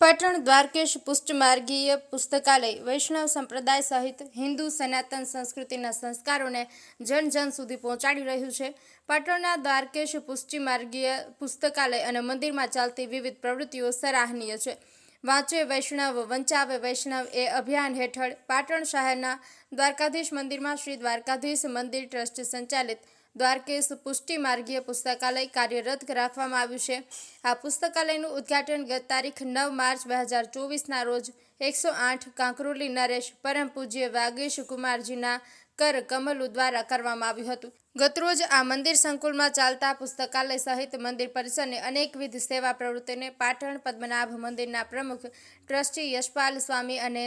પાટણ દ્વારકેશ પુષ્ટમાર્ગીય પુસ્તકાલય વૈષ્ણવ સંપ્રદાય સહિત હિન્દુ સનાતન સંસ્કૃતિના સંસ્કારોને જન જન સુધી પહોંચાડી રહ્યું છે. પાટણના દ્વારકેશ પુષ્ટિમાર્ગીય પુસ્તકાલય અને મંદિરમાં ચાલતી વિવિધ પ્રવૃત્તિઓ સરાહનીય છે. વાંચે વૈષ્ણવ, વંચાવે વૈષ્ણવ એ અભિયાન હેઠળ પાટણ શહેરના દ્વારકાધીશ મંદિરમાં શ્રી દ્વારકાધીશ મંદિર ટ્રસ્ટ સંચાલિત દ્વારકેશ પુષ્ટિમાર્ગીય પુસ્તકાલય કાર્યરત રાખવામાં આવ્યું છે. આ પુસ્તકાલયનું ઉદ્ઘાટન ગત તારીખ નવ માર્ચ બે હજાર ચોવીસના રોજ એકસો આઠ કાંકરોલી નરેશ પરમ પૂજ્ય વાગેશ કુમારજીના કર કમલુ દ્વારા કરવામાં આવ્યું હતું. ગતરોજ આ મંદિર સંકુલમાં ચાલતા પુસ્તકાલય સહિત મંદિર પરિસરની અનેકવિધ સેવા પ્રવૃત્તિને પાટણ પદ્મનાભ મંદિરના પ્રમુખ ટ્રસ્ટી યશપાલ સ્વામી અને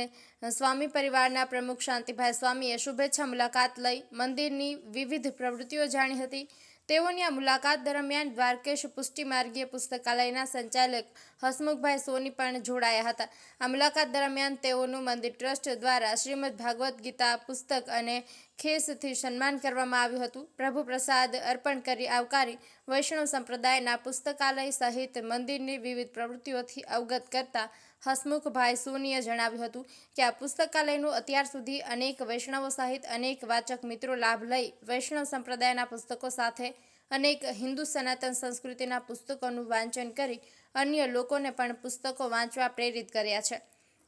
સ્વામી પરિવારના પ્રમુખ શાંતિભાઈ સ્વામીએ શુભેચ્છા મુલાકાત લઈ મંદિરની વિવિધ પ્રવૃત્તિઓ જાણી હતી. તેઓની આ મુલાકાત દરમિયાન દ્વારકેશ પુષ્ટિ માર્ગીય પુસ્તકાલયના સંચાલક હસમુખભાઈ સોની પણ જોડાયા હતા. આ મુલાકાત દરમિયાન તેઓનું મંદિર ટ્રસ્ટ દ્વારા શ્રીમદ ભાગવદ્ ગીતા પુસ્તક અને ખેસથી સન્માન કરવામાં આવ્યું હતું. પ્રભુ પ્રસાદ અર્પણ કરી આવકારી વૈષ્ણવ સંપ્રદાયના પુસ્તકાલય સહિત મંદિરની વિવિધ પ્રવૃત્તિઓથી અવગત કરતા હસમુખભાઈ સોનીએ જણાવ્યું હતું કે આ પુસ્તકાલયનું અત્યાર સુધી અનેક વૈષ્ણવો સહિત અનેક વાચક મિત્રો લાભ લઈ વૈષ્ણવ સંપ્રદાયના પુસ્તકો સાથે અનેક હિન્દુ સનાતન સંસ્કૃતિના પુસ્તકોનું વાંચન કરી અન્ય લોકોને પણ પુસ્તકો વાંચવા પ્રેરિત કર્યા છે.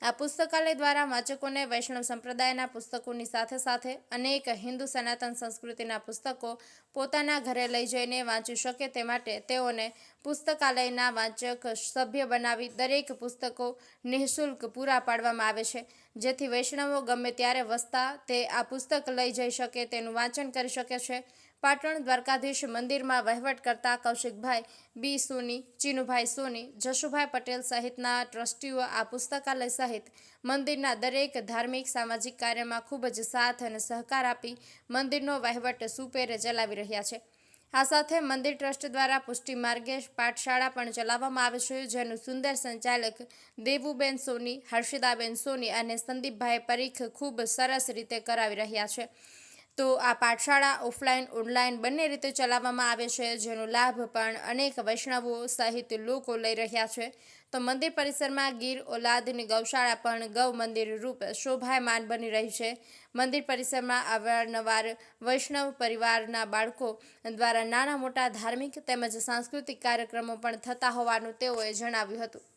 આ પુસ્તકાલય દ્વારા વાચકોને વૈષ્ણવ સંપ્રદાયના પુસ્તકોની સાથે સાથે અનેક હિન્દુ સનાતન સંસ્કૃતિના પુસ્તકો પોતાના ઘરે લઈ જઈને વાંચી શકે તે માટે તેઓને પુસ્તકાલયના વાંચક સભ્ય બનાવી દરેક પુસ્તકો નિઃશુલ્ક પૂરા પાડવામાં આવે છે. જેથી વૈષ્ણવો ગમે ત્યારે વસતા તે આ પુસ્તક લઈ જઈ શકે, તેનું વાંચન કરી શકે છે. પાટણ દ્વારકાધીશ મંદિરમાં વહીવટ કરતા કૌશિકભાઈ બી સોની, ચીનુભાઈ સોની, જશુભાઈ પટેલ સહિતના ટ્રસ્ટીઓ આ પુસ્તકાલય સહિત મંદિરના દરેક ધાર્મિક સામાજિક કાર્યમાં ખૂબ જ સાથ અને સહકાર આપી મંદિરનો વહીવટ સુપેરે ચલાવી રહ્યા છે. આ સાથે મંદિર ટ્રસ્ટ દ્વારા પુષ્ટિ માર્ગે પાઠશાળા પણ ચલાવવામાં આવે છે, જેનું સુંદર સંચાલક દેવુબેન સોની, હર્ષિદાબેન સોની અને સંદીપભાઈ પરીખ ખૂબ સરસ રીતે કરાવી રહ્યા છે. તો આ પાઠશાળા ઓફલાઈન, ઓનલાઈન બંને રીતે ચલાવવામાં આવે છે, જેનો લાભ પણ અનેક વૈષ્ણવો સહિત લોકો લઈ રહ્યા છે. તો મંદિર પરિસરમાં ગીર ઓલાદની ગૌશાળા પણ ગૌ મંદિર રૂપ શોભાયમાન બની રહી છે. મંદિર પરિસરમાં અવારનવાર વૈષ્ણવ પરિવારના બાળકો દ્વારા નાના મોટા ધાર્મિક તેમજ સાંસ્કૃતિક કાર્યક્રમો પણ થતા હોવાનું તેઓએ જણાવ્યું હતું.